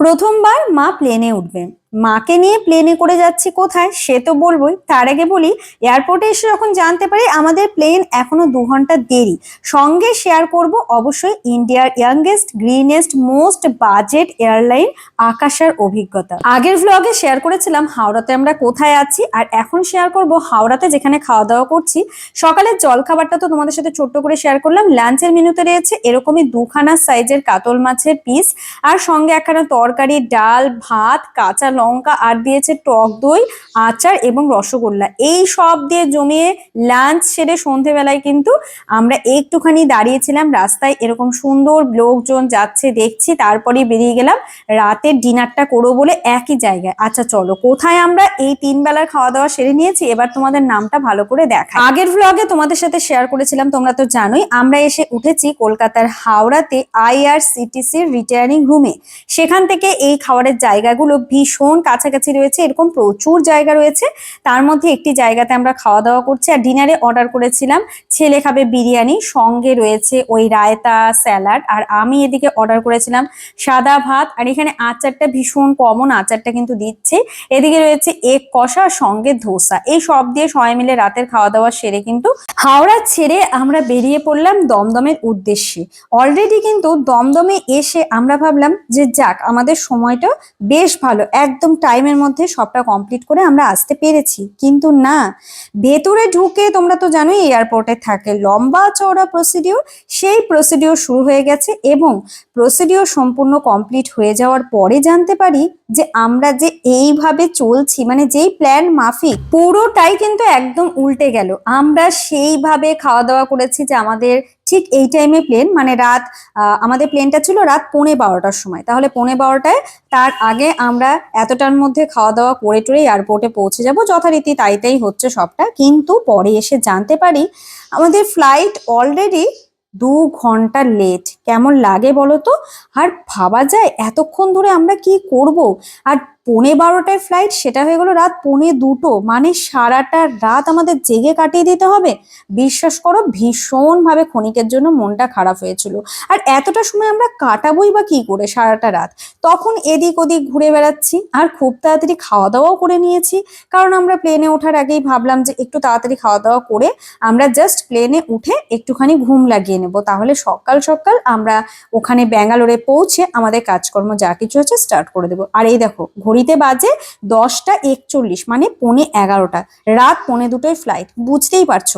প্রথমবার মা প্লেনে উঠবে মাকে নিয়ে প্লেনে করে যাচ্ছি কোথায়? সে তো বলবোই। তার আগে বলি এয়ারপোর্টে এসে যখন জানতে পারি আমাদের প্লেন এখনও দু ঘণ্টা দেরি, সঙ্গে শেয়ার করব অবশ্যই ইন্ডিয়ার youngest greenest most budget airline আকাশের অভিজ্ঞতা। আগের ভ্লগে শেয়ার করেছিলাম হাওড়াতে আমরা কোথায় আছি, আর এখন শেয়ার করব হাওড়াতে যেখানে খাওয়া দাওয়া করছি। সকালের জল খাবারটা তো তোমাদের সাথে ছোট্ট করে শেয়ার করলাম। লাঞ্চের মেনুতে রয়েছে এরকমই দুখানা সাইজের কাতল মাছের পিস আর সঙ্গে একখানা তরকারি, ডাল, ভাত, কাঁচা লঙ্কা আর দিয়েছে টক দই, আচার এবং রসগোল্লা। এই সব দিয়ে জমিয়ে লাঞ্চ সেরে সন্ধেবেলায় কিন্তু আমরা একটুখানি দাঁড়িয়েছিলাম রাস্তায়, এরকম সুন্দর লোকজন যাচ্ছে, দেখছি তারপরে বেরিয়ে গেলাম। রাতের ডিনারটা করব বলে একই জায়গায়। আচ্ছা চলো, কোথায় আমরা এই তিন বেলার খাওয়া দাওয়া সেরে নিয়েছি? এবার তোমাদের নামটা ভালো করে দেখা। আগের ভ্লগে তোমাদের সাথে শেয়ার করেছিলাম, তোমরা তো জানোই, আমরা এসে উঠেছি কলকাতার হাওড়াতে আইআরসিটিসির রিটার্নিং রুমে সেখান থেকে এই খাবারের জায়গাগুলো ভীষণ কাছাকাছি রয়েছে, এরকম প্রচুর জায়গা রয়েছে। তার মধ্যে একটি জায়গাতে আমরা খাওয়া দাওয়া করছি আর ডিনারে অর্ডার করেছিলাম, ছেলে খাবে বিরিয়ানি, সঙ্গে রয়েছে ওই রায়তা, স্যালাড আর আমি এদিকে অর্ডার করেছিলাম সাদা ভাত আর এখানে আচারটা ভীষণ কমন আচারটা কিন্তু দিচ্ছে। এদিকে রয়েছে এক কষা, সঙ্গে ধোসা। এই সব দিয়ে সবাই মিলে রাতের খাওয়া দাওয়া সেরে কিন্তু হাওড়া ছেড়ে আমরা বেরিয়ে পড়লাম দমদমের উদ্দেশ্যে। অলরেডি কিন্তু দমদমে এসে আমরা ভাবলাম যে যাক, আমাদের সময়টা বেশ ভালো। একদম টাইমের মধ্যে সবটা কমপ্লিট করে আমরা আসতে পেরেছি। কিন্তু না, ভেতরে ঢুকে তোমরা তো জানোই এয়ারপোর্টে থাকে। লম্বা চওড়া প্রসিডিওর সেই প্রসিডিওর শুরু হয়ে গেছে এবং প্রসিডিওর সম্পূর্ণ কমপ্লিট হয়ে যাওয়ার পরে জানতে পারি যে আমরা যে এইভাবে চলছি মানে যেই প্ল্যান মাফিক, পুরোটাই কিন্তু একদম উল্টে গেল। আমরা সেইভাবে খাওয়া দাওয়া করেছি যে আমাদের ঠিক এই টাইমে প্লেন মানে রাত আমাদের প্লেনটা ছিল রাত পৌনে বারোটার সময়। তাহলে পৌনে বারোটায় তার আগে আমরা এতটার মধ্যে খাওয়া দাওয়া করে টরে এয়ারপোর্টে পৌঁছে যাব। যথারীতি তাই তাই হচ্ছে সবটা। কিন্তু পরে এসে জানতে পারি, আমাদের ফ্লাইট অলরেডি দু ঘণ্টা লেট কেমন লাগে বলো তো? আর ভাবা যায় এতক্ষণ ধরে আমরা কি করব? আর পৌনে বারোটায় ফ্লাইট সেটা হয়ে গেল রাত পৌনে দুটো। মানে সারাটা রাত আমাদের জেগে কাটিয়ে দিতে হবে। বিশ্বাস করো, ভীষণভাবে ক্ষণিকের জন্য মনটা খারাপ হয়েছিল। আর এতটা সময় আমরা কাটাবোই বা কি করে সারাটা রাত? তখন এদিক ওদিক ঘুরে বেড়াচ্ছি, আর খুব তাড়াতাড়ি খাওয়া দাওয়াও করে নিয়েছি। কারণ আমরা প্লেনে ওঠার আগেই ভাবলাম যে একটু তাড়াতাড়ি খাওয়া দাওয়া করে আমরা জাস্ট প্লেনে উঠে একটুখানি ঘুম লাগিয়ে নেব। তাহলে সকাল সকাল আমরা ওখানে ব্যাঙ্গালোরে পৌঁছে আমাদের কাজকর্ম যা কিছু আছে স্টার্ট করে দেবো। আর এই দেখো ঘড়িতে বাজে দশটা একচল্লিশ মানে পৌনে এগারোটা। রাত পৌনে দুটোই ফ্লাইট বুঝতেই পারছ?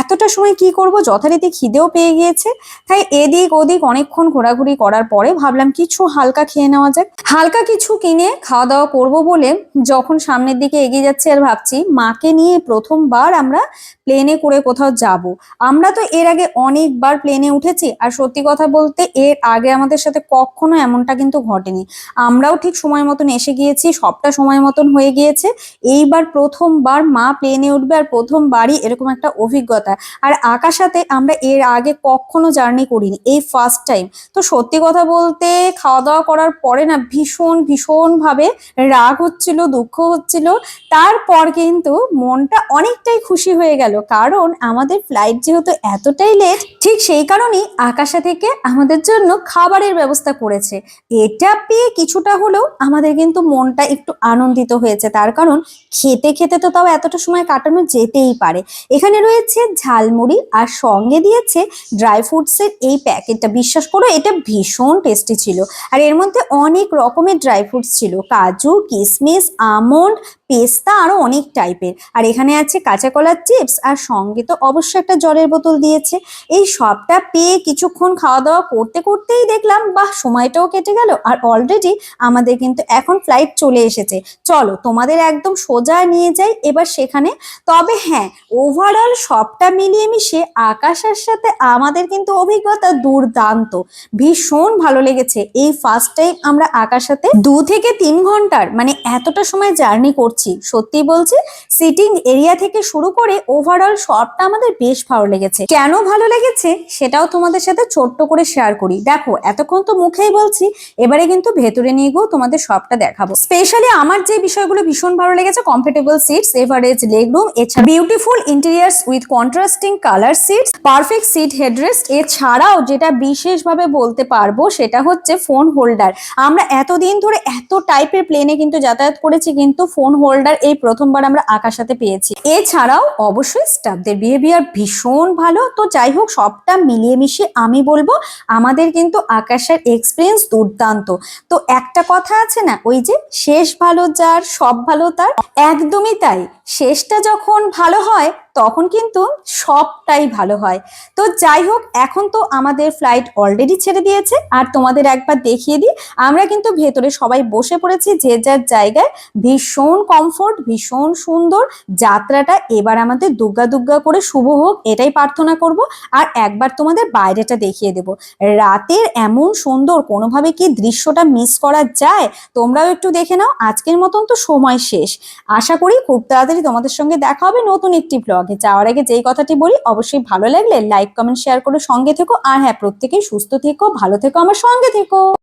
এতটা সময় কি করব? যথারীতি খিদেও পেয়ে গিয়েছে। তাই এদিক ওদিক অনেকক্ষণ ঘোরাঘুরি করার পরে ভাবলাম কিছু হালকা খেয়ে নেওয়া যাক। হালকা কিছু কিনে খাওয়া দাওয়া করব বলে যখন সামনের দিকে এগিয়ে যাচ্ছি আর ভাবছি, মাকে নিয়ে প্রথমবার আমরা প্লেনে করে কোথাও যাব। আমরা তো এর আগে অনেকবার প্লেনে উঠেছি আর সত্যি কথা বলতে এর আগে আমাদের সাথে কখনো এমনটা কিন্তু ঘটেনি। আমরাও ঠিক সময় মতন এসে গিয়েছি, সবটা সময় মতন হয়ে গিয়েছে। এইবার প্রথমবার মা প্লেনে উঠবে আর প্রথমবারই এরকম একটা অভিজ্ঞতা। আর আকাশাতে আমরা এর আগে কখনো জার্নি করিনি, এই ফার্স্ট টাইম তো সত্যি কথা বলতে খাওয়া দাওয়া করার পরে না ভীষণ ভীষণ ভাবে রাগ হচ্ছিল, দুঃখ হচ্ছিল। তারপর কিন্তু মনটা অনেকটাই খুশি হয়ে গেল। কারণ আমাদের ফ্লাইট যেহেতু এতটাই লেট ঠিক সেই কারণেই আকাশা থেকে আমাদের জন্য খাবারের ব্যবস্থা করেছে। এটা পেয়ে কিছুটা হলেও আমাদের কিন্তু মনটা একটু আনন্দিত হয়েছে। তার কারণ খেতে খেতে তো তাও এতটা সময় কাটানো যেতেই পারে। এখানে রয়েছে ঝালমুড়ি আর সঙ্গে দিয়েছে ড্রাই ফ্রুটসের এই প্যাকেটটা। বিশ্বাস করো, এটা ভীষণ টেস্টি ছিল। আর এর মধ্যে অনেক রকমের ড্রাই ফ্রুটস ছিল। কাজু কিশমিশ আমন্ড পেস্তা আরও অনেক টাইপের। আর এখানে আছে কাঁচা কলার চিপস আর সঙ্গে তো অবশ্যই একটা জলের বোতল দিয়েছে। এই সবটা পেয়ে কিছুক্ষণ খাওয়া দাওয়া করতে করতেই দেখলাম, বাহ, সময়টাও কেটে গেল। আর অলরেডি আমাদের কিন্তু এখন ফ্লাইট চলে এসেছে। চলো, তোমাদের একদম সোজা নিয়ে যাই এবার সেখানে। তবে হ্যাঁ ওভারঅল সবটা মিলিয়ে মিশে আকাশের সাথে আমাদের কিন্তু অভিজ্ঞতা দুর্দান্ত। ভীষণ ভালো লেগেছে। এই ফার্স্ট টাইম আমরা সাথে দু থেকে তিন ঘণ্টার মানে এতটা সময় জার্নি করছি। সত্যি বলছি সিটিং এরিয়া থেকে শুরু করে ওভার ওভারঅল সবটা আমাদের বেশ ভালো লেগেছে। কেন ভালো লেগেছে সেটাও তোমাদের সাথে ছোট্ট করে শেয়ার করি। দেখো, এতক্ষণ তো মুখেই বলছি, এবারে কিন্তু ভেতরে নিয়ে গিয়েও তোমাদের সবটা দেখাবো। স্পেশালি আমার যে বিষয়গুলো ভীষণ ভালো লেগেছে comfortable seats average leg room এছাড়া beautiful interiors with contrasting colour seats perfect seat headrest এছাড়াও যেটা বিশেষভাবে বলতে পারব সেটা হচ্ছে ফোন হোল্ডার আমরা এতদিন ধরে এত টাইপের প্লেনে কিন্তু যাতায়াত করেছি, কিন্তু ফোন হোল্ডার এই প্রথমবার আমরা আকাশাতে পেয়েছি। এছাড়াও অবশ্যই স্টাফদের বিহেভিয়ার ভীষণ ভালো। তো যাই হোক, সবটা মিলিয়ে মিশিয়ে আমি বলব, আমাদের কিন্তু আকাশের এক্সপিরিয়েন্স দুর্দান্ত। তো একটা কথা আছে না, ওই যে শেষ ভালো যার, সব ভালো তার, একদমই তাই। শেষটা যখন ভালো হয় তখন কিন্তু সবটাই ভালো হয়। তো যাই হোক, এখন তো আমাদের ফ্লাইট অলরেডি ছেড়ে দিয়েছে। আর তোমাদের একবার দেখিয়ে দিই, আমরা কিন্তু ভেতরে সবাই বসে পড়েছি যে যার জায়গায় ভীষণ কমফোর্ট ভীষণ সুন্দর যাত্রাটা। এবার আমাদের দুগ্গা দুগ্গা করে শুভ হোক, এটাই প্রার্থনা করব। আর একবার তোমাদের বাইরেটা দেখিয়ে দেব। রাতের এমন সুন্দর, কোনোভাবে কি দৃশ্যটা মিস করা যায়? তোমরাও একটু দেখে নাও। আজকের মতন তো সময় শেষ। আশা করি খুব তাড়াতাড়ি তোমাদের সঙ্গে দেখা হবে নতুন একটি ব্লগে যাওয়ার আগে যেই কথাটি বলি, অবশ্যই ভালো লাগলে লাইক কমেন্ট শেয়ার করে সঙ্গে থেকো। আর হ্যাঁ প্রত্যেকেই সুস্থ থেকো, ভালো থেকো, আমার সঙ্গে থেকো।